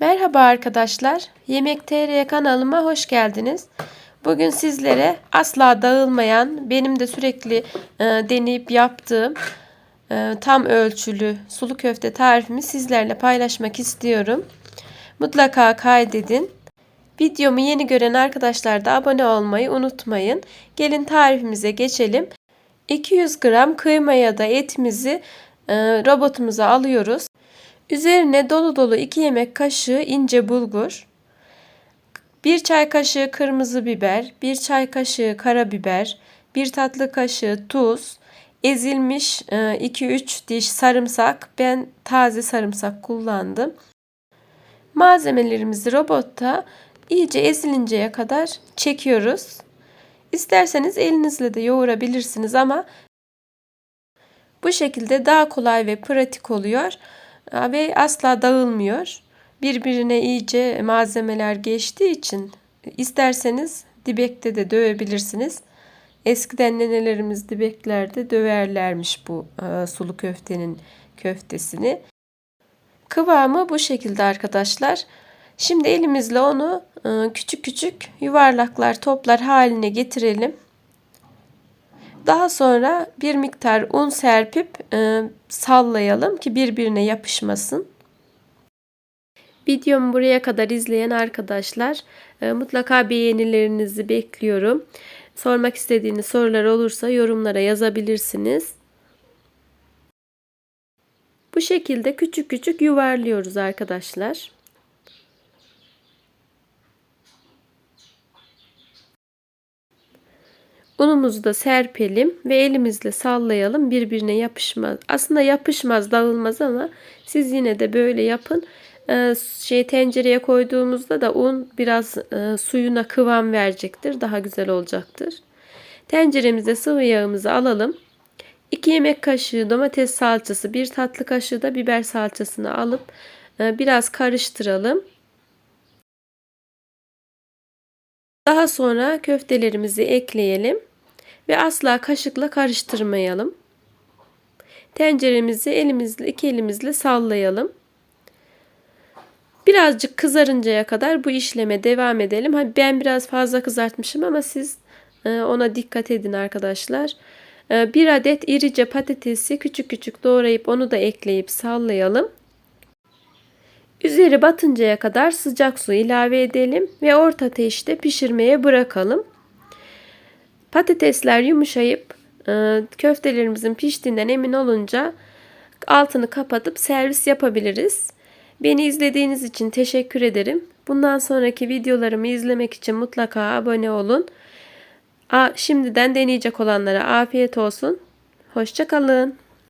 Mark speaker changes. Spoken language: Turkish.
Speaker 1: Merhaba arkadaşlar. Yemek TR kanalıma hoş geldiniz. Bugün sizlere asla dağılmayan, benim de sürekli e, deneyip yaptığım e, tam ölçülü sulu köfte tarifimi sizlerle paylaşmak istiyorum. Mutlaka kaydedin. Videomu yeni gören arkadaşlar da abone olmayı unutmayın. Gelin tarifimize geçelim. 200 gram kıyma ya da etimizi e, robotumuza alıyoruz. Üzerine dolu dolu 2 yemek kaşığı ince bulgur, 1 çay kaşığı kırmızı biber, 1 çay kaşığı karabiber, 1 tatlı kaşığı tuz, ezilmiş 2-3 diş sarımsak. Ben taze sarımsak kullandım. Malzemelerimizi robotta iyice ezilinceye kadar çekiyoruz. İsterseniz elinizle de yoğurabilirsiniz ama bu şekilde daha kolay ve pratik oluyor ve asla dağılmıyor. Birbirine iyice malzemeler geçtiği için isterseniz dibekte de dövebilirsiniz. Eskiden nenelerimiz dibeklerde döverlermiş bu e, sulu köftenin köftesini. Kıvamı bu şekilde arkadaşlar. Şimdi elimizle onu e, küçük küçük yuvarlaklar toplar haline getirelim. Daha sonra bir miktar un serpip e, sallayalım ki birbirine yapışmasın. Videomu buraya kadar izleyen arkadaşlar e, mutlaka beğenilerinizi bekliyorum. Sormak istediğiniz sorular olursa yorumlara yazabilirsiniz. Bu şekilde küçük küçük yuvarlıyoruz arkadaşlar. Unumuzu da serpelim ve elimizle sallayalım. Birbirine yapışmaz. Aslında yapışmaz, dağılmaz ama siz yine de böyle yapın. Ee, şey tencereye koyduğumuzda da un biraz e, suyuna kıvam verecektir. Daha güzel olacaktır. Tenceremize sıvı yağımızı alalım. 2 yemek kaşığı domates salçası, 1 tatlı kaşığı da biber salçasını alıp e, biraz karıştıralım. Daha sonra köftelerimizi ekleyelim ve asla kaşıkla karıştırmayalım. Tenceremizi elimizle iki elimizle sallayalım. Birazcık kızarıncaya kadar bu işleme devam edelim. Ben biraz fazla kızartmışım ama siz e, ona dikkat edin arkadaşlar. E, bir adet irice patatesi küçük küçük doğrayıp onu da ekleyip sallayalım. Üzeri batıncaya kadar sıcak su ilave edelim ve orta ateşte pişirmeye bırakalım. Patatesler yumuşayıp e, köftelerimizin piştiğinden emin olunca altını kapatıp servis yapabiliriz. Beni izlediğiniz için teşekkür ederim. Bundan sonraki videolarımı izlemek için mutlaka abone olun. Şimdiden deneyecek olanlara afiyet olsun. Hoşçakalın.